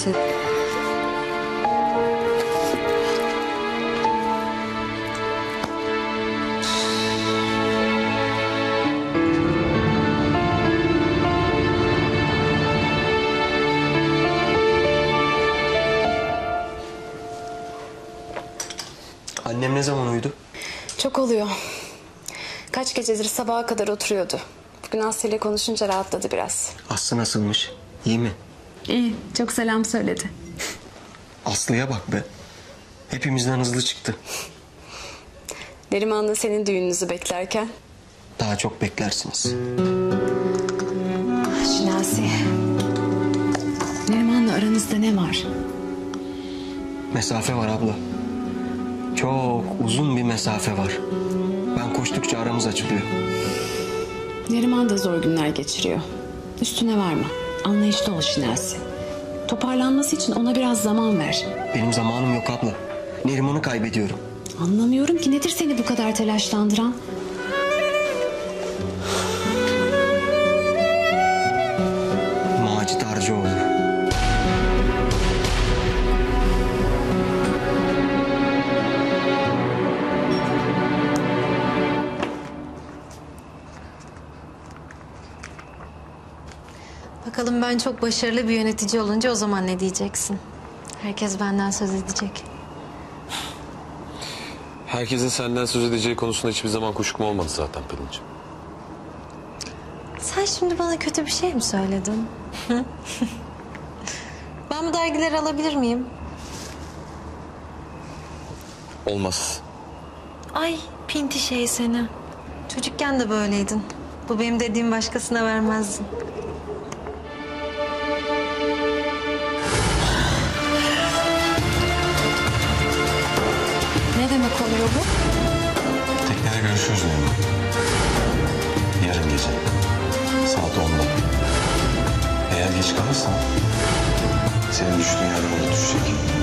Annem ne zaman uyudu? Çok oluyor. Kaç gecedir sabaha kadar oturuyordu. Bugün Aslı ile konuşunca rahatladı biraz. Aslı nasılmış? İyi mi? İyi, çok selam söyledi. Aslı'ya bak be. Hepimizden hızlı çıktı. Neriman da senin düğününüzü beklerken. Daha çok beklersiniz. Şinasi. Neriman'la aranızda ne var? Mesafe var abla. Çok uzun bir mesafe var. Ben koştukça aramız açılıyor. Neriman da zor günler geçiriyor. Üstüne varma. Anlayışlı ol Şinasi. Toparlanması için ona biraz zaman ver. Benim zamanım yok abla. Neriman'ı kaybediyorum. Anlamıyorum ki nedir seni bu kadar telaşlandıran? Ben çok başarılı bir yönetici olunca o zaman ne diyeceksin? Herkes benden söz edecek. Herkesin senden söz edeceği konusunda hiçbir zaman kuşkum olmadı zaten Pelin'ciğim. Sen şimdi bana kötü bir şey mi söyledin? Ben bu dergileri alabilir miyim? Olmaz. Ay pinti şey seni. Çocukken de böyleydin. Bu benim dediğim başkasına vermezdin. Demek oluyor bu? Teknede görüşürüz Neriman. Yarın gece. Saat 10'da. Eğer geç kalırsan senin düştüğün yerden düşecek.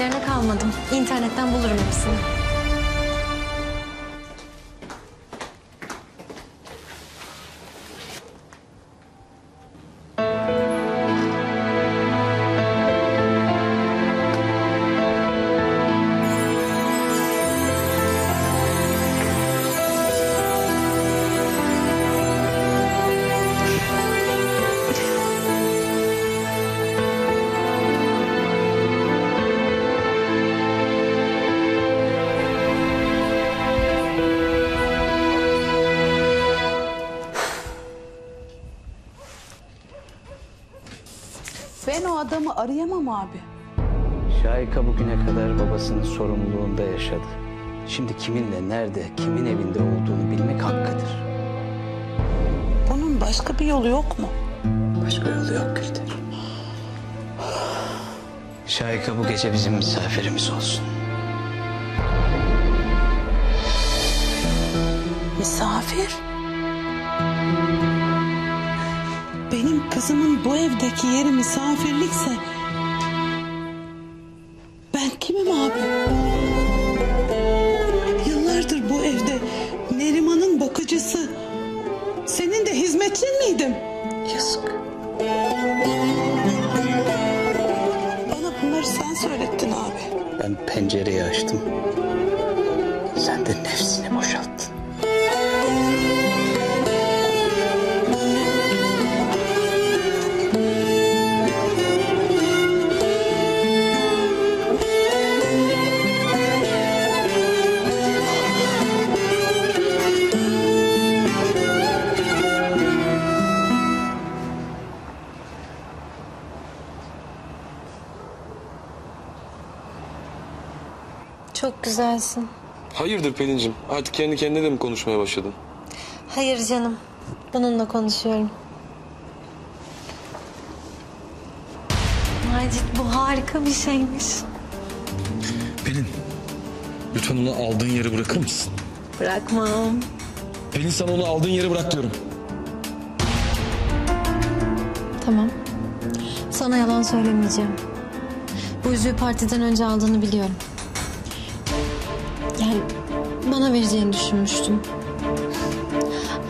Dergilerine kalmadım. İnternetten bulurum hepsini. Ben o adamı arayamam abi. Şahika bugüne kadar babasının sorumluluğunda yaşadı. Şimdi kiminle, nerede, kimin evinde olduğunu bilmek hakkıdır. Bunun başka bir yolu yok mu? Başka yolu yok Gülder. Şahika bu gece bizim misafirimiz olsun. Misafir. Benim kızımın bu evdeki yeri misafirlikse... Ben kimim abi? Yıllardır bu evde Neriman'ın bakıcısı. Senin de hizmetçin miydim? Yazık. Bana bunları sen söylettin abi. Ben pencereyi açtım. Sen de nefsini boşalttın. Güzelsin. Hayırdır Pelin'ciğim? Artık kendi kendine de mi konuşmaya başladın? Hayır canım. Bununla konuşuyorum. Macit bu harika bir şeymiş. Pelin, lütfen onu aldığın yere bırakır mısın? Bırakmam. Pelin sana onu aldığın yere bırak diyorum. Tamam. Sana yalan söylemeyeceğim. Bu yüzüğü partiden önce aldığını biliyorum. Bana vereceğini düşünmüştüm.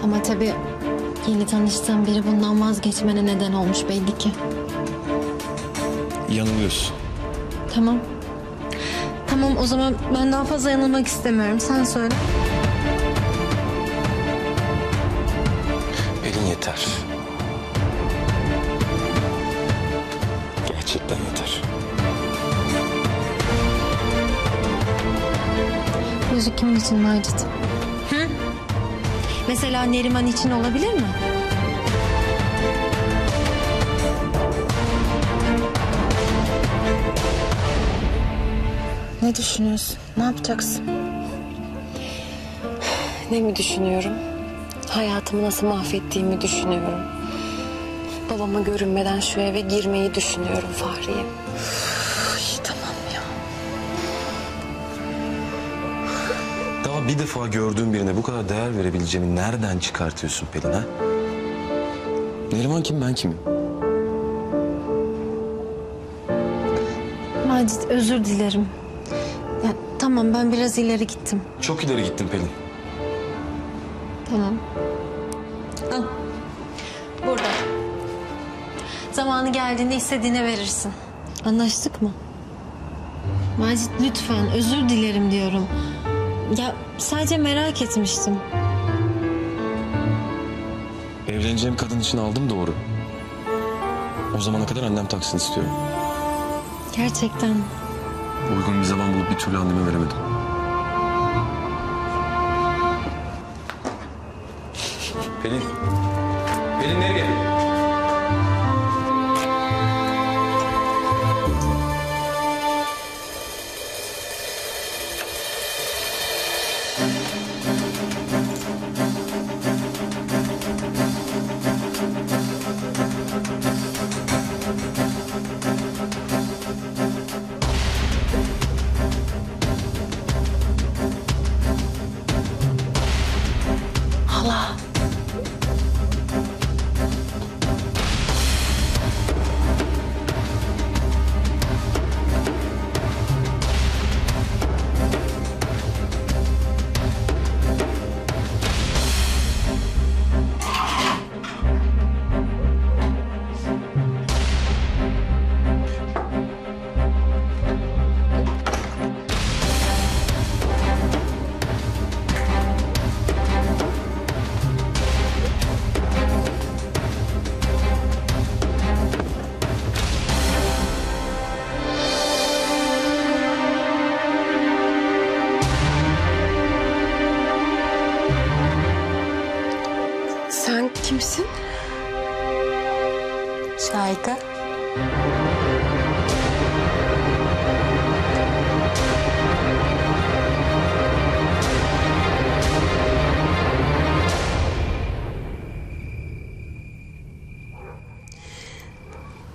Ama tabii yeni tanıştığım biri bundan vazgeçmene neden olmuş belli ki. Yanılıyorsun. Tamam. Tamam o zaman ben daha fazla yanılmak istemiyorum. Sen söyle. Pelin yeter. Yüzük kimin için Macit? Hı? Mesela Neriman için olabilir mi? Ne düşünüyorsun? Ne yapacaksın? Ne mi düşünüyorum? Hayatımı nasıl mahvettiğimi düşünüyorum. Babama görünmeden şu eve girmeyi düşünüyorum Fahriye. Bir defa gördüğüm birine bu kadar değer verebileceğimi nereden çıkartıyorsun Pelin ha? Neriman kim ben kimim? Macit özür dilerim. Ya, tamam ben biraz ileri gittim. Çok ileri gittin Pelin. Tamam. Al. Burada. Zamanı geldiğinde istediğine verirsin. Anlaştık mı? Macit lütfen özür dilerim diyorum. Ya sadece merak etmiştim. Evleneceğim kadın için aldım doğru. O zamana kadar annem taksini istiyorum. Gerçekten. Uygun bir zaman bulup bir türlü anneme veremedim. Pelin. Pelin nereye?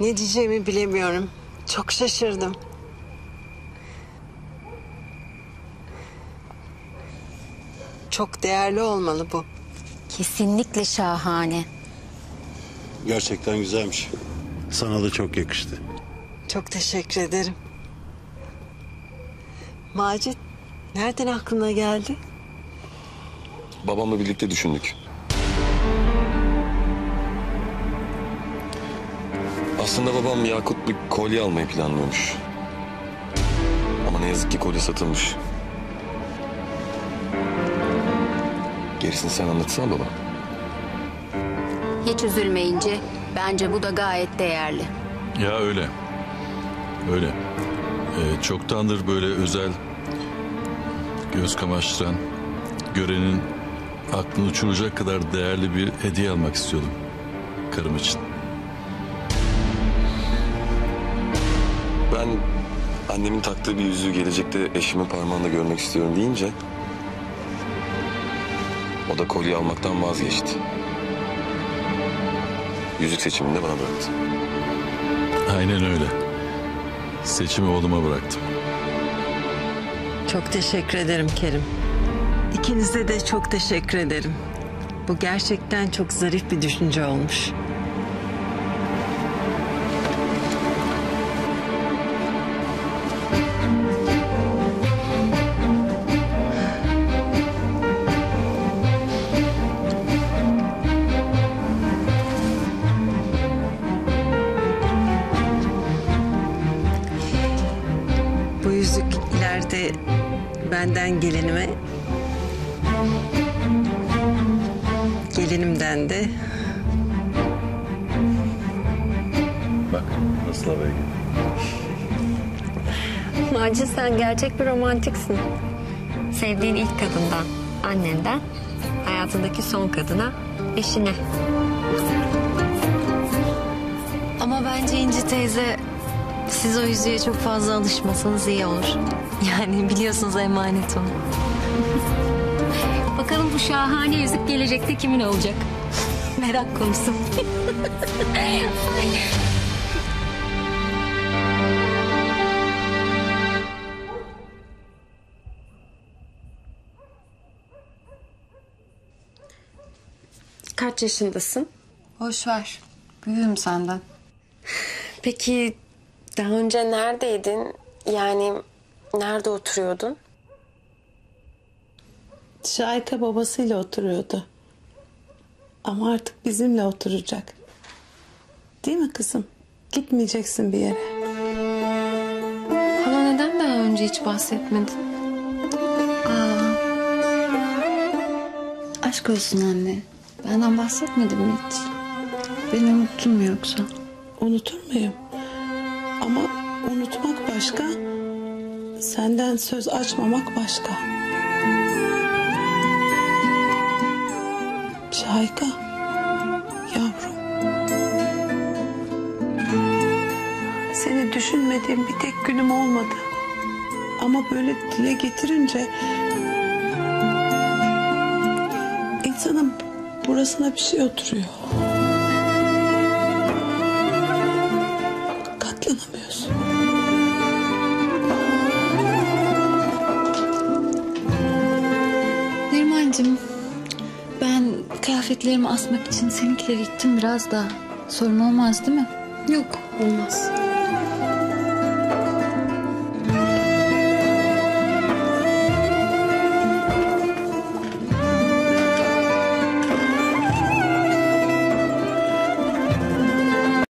Ne diyeceğimi bilemiyorum. Çok şaşırdım. Çok değerli olmalı bu. Kesinlikle şahane. Gerçekten güzelmiş. Sana da çok yakıştı. Çok teşekkür ederim. Macit, nereden aklına geldi? Babamla birlikte düşündük. Aslında babam yakut bir kolye almayı planlıyormuş. Ama ne yazık ki kolye satılmış. Gerisini sen anlatsana baba. Hiç üzülmeyince bence bu da gayet değerli. Ya öyle. Öyle. Ee, çoktandır böyle özel göz kamaştıran, görenin aklını uçuracak kadar değerli bir hediye almak istiyordum karım için. Ben annemin taktığı bir yüzüğü gelecekte eşimin parmağında görmek istiyorum deyince... ...o da kolye almaktan vazgeçti. Yüzük seçimini de bana bıraktı. Aynen öyle. Seçimi oğluma bıraktım. Çok teşekkür ederim Kerim. İkinize de çok teşekkür ederim. Bu gerçekten çok zarif bir düşünce olmuş. Benden gelinime gelinimden de Bak nasıl havaya. Macit sen gerçek bir romantiksin. Sevdiğin ilk kadından, annenden, hayatındaki son kadına, eşine. Ama bence İnci teyze siz o yüzüğe çok fazla alışmasanız iyi olur. Yani biliyorsunuz emanet o. Bakalım bu şahane yüzük gelecekte kimin olacak? Merak konusu. Kaç yaşındasın? Boş ver. Büyüğüm senden. Peki daha önce neredeydin? Yani nerede oturuyordun? Şahika babasıyla oturuyordu. Ama artık bizimle oturacak. Değil mi kızım? Gitmeyeceksin bir yere. Hala neden daha önce hiç bahsetmedin? Aşk olsun anne. Benden bahsetmedin mi hiç? Beni unuttun mu yoksa? Unutur muyum? Başka, senden söz açmamak başka. Şahika, yavrum. Seni düşünmediğim bir tek günüm olmadı. Ama böyle dile getirince... insanın burasına bir şey oturuyor. Nerimancığım ben kıyafetlerimi asmak için seninkileri ittim biraz da. Sorun olmaz değil mi? Yok olmaz.